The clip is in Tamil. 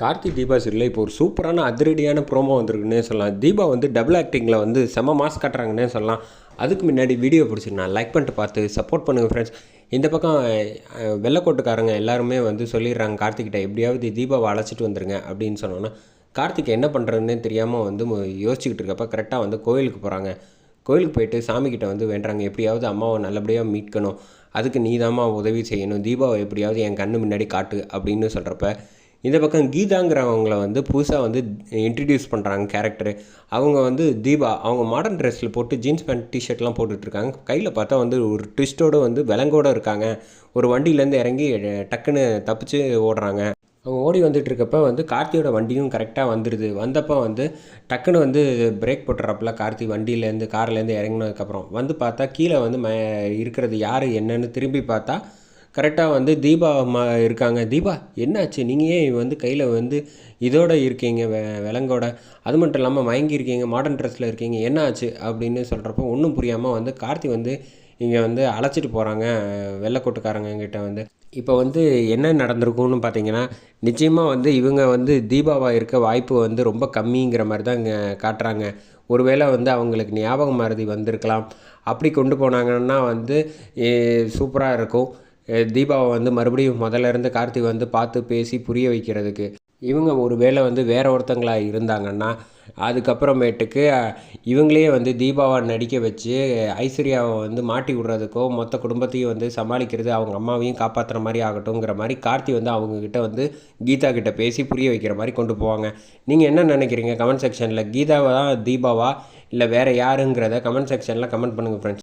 கார்த்தி தீபா சீரியலில் இப்போ ஒரு சூப்பரான அதிரடியான ப்ரோமோ வந்திருக்குன்னே சொல்லலாம். தீபா வந்து டபுள் ஆக்டிங்கில் வந்து செம மாஸ் காட்டுறாங்கன்னே சொல்லலாம். அதுக்கு முன்னாடி வீடியோ பிடிச்சிருந்தா லைக் பண்ணிட்டு பார்த்து சப்போர்ட் பண்ணுங்கள் ஃப்ரெண்ட்ஸ் இந்த பக்கம் வெள்ளக்கோட்டுக்காரங்க எல்லாருமே வந்து சொல்லிடுறாங்க கார்த்திக்கிட்ட எப்படியாவது தீபாவை அழைச்சிட்டு வந்துருங்க அப்படின்னு சொன்னோன்னா கார்த்திக் என்ன பண்ணுறதுன்னே தெரியாமல் வந்து யோசிச்சுக்கிட்டு இருக்கப்ப கரெக்டாக வந்து கோயிலுக்கு போகிறாங்க கோயிலுக்கு போயிட்டு சாமிக்கிட்ட வந்து வேண்டுறாங்க எப்படியாவது அம்மாவை நல்லபடியாக மீட்கணும். அதுக்கு நீதாம்மா உதவி செய்யணும். தீபாவை எப்படியாவது என் கண்ணு முன்னாடி காட்டு அப்படின்னு சொல்கிறப்ப இந்த பக்கம் கீதாங்கிறவங்கள வந்து புதுசாக வந்து இன்ட்ரடியூஸ் பண்ணுறாங்க கேரக்டரு அவங்க வந்து தீபா அவங்க மாடர்ன் ட்ரெஸ்ஸில் போட்டு ஜீன்ஸ் பேண்ட் டிஷர்ட்லாம் போட்டுட்ருக்காங்க. கையில் பார்த்தா வந்து ஒரு ட்விஸ்ட்டோடு வந்து விலங்கோட இருக்காங்க. ஒரு வண்டியிலேருந்து இறங்கி டக்குன்னு தப்பிச்சு ஓடுறாங்க. அவங்க ஓடி வந்துட்டு இருக்கப்ப வந்து கார்த்தியோட வண்டியும் கரெக்டாக வந்துடுது வந்தப்போ வந்து டக்குன்னு வந்து பிரேக் போட்டுறாப்புல கார்த்தி வண்டியிலேருந்து கார்லேருந்து இறங்கினதுக்கப்புறம் வந்து பார்த்தா கீழே வந்து ம இருக்கிறது யார் என்னன்னு திரும்பி பார்த்தா கரெக்டாக வந்து தீபா அம்மா இருக்காங்க. தீபா என்னாச்சு? நீங்கள் ஏன் வந்து கையில் வந்து இதோட இருக்கீங்க? வெ விலங்கோட. அது மட்டும் இல்லாமல் மயங்கி இருக்கீங்க மாடர்ன் ட்ரெஸ்ஸில் இருக்கீங்க. என்ன ஆச்சு அப்படின்னு சொல்கிறப்போ ஒன்றும் புரியாமல் வந்து கார்த்தி வந்து இங்கே வந்து அழைச்சிட்டு போகிறாங்க வெள்ளைக்கோட்டுக்காரங்கக்கிட்ட வந்து. இப்போ வந்து என்ன நடந்திருக்கும்னு பார்த்தீங்கன்னா நிச்சயமாக வந்து இவங்க வந்து தீபாவாக இருக்க வாய்ப்பு வந்து ரொம்ப கம்மிங்கிற மாதிரி தான் இங்கே காட்டுறாங்க. ஒருவேளை வந்து அவங்களுக்கு ஞாபகம் மாறுதி வந்திருக்கலாம். அப்படி கொண்டு போனாங்கன்னா வந்து சூப்பராக இருக்கும். தீபாவை வந்து மறுபடியும் முதல்ல இருந்து கார்த்திக் வந்து பார்த்து பேசி புரிய வைக்கிறதுக்கு. இவங்க ஒரு வேளை வந்து வேற ஒருத்தங்களாக இருந்தாங்கன்னா அதுக்கப்புறமேட்டுக்கு இவங்களே வந்து தீபாவை நடிக்க வச்சு ஐஸ்வர்யாவை வந்து மாட்டி விடுறதுக்கோ மொத்த குடும்பத்தையும் வந்து சமாளிக்கிறது அவங்க அம்மாவையும் காப்பாற்றுற மாதிரி ஆகட்டுங்கிற மாதிரி கார்த்தி வந்து அவங்கக்கிட்ட வந்து கீதா கிட்ட பேசி புரிய வைக்கிற மாதிரி கொண்டு போவாங்க. நீங்கள் என்ன நினைக்கிறீங்க? கமெண்ட் செக்ஷனில் கீதாவை தான் தீபாவா இல்லை வேறு யாருங்கிறத கமெண்ட் செக்ஷனில் கமெண்ட் பண்ணுங்கள் ஃப்ரெண்ட்ஸ்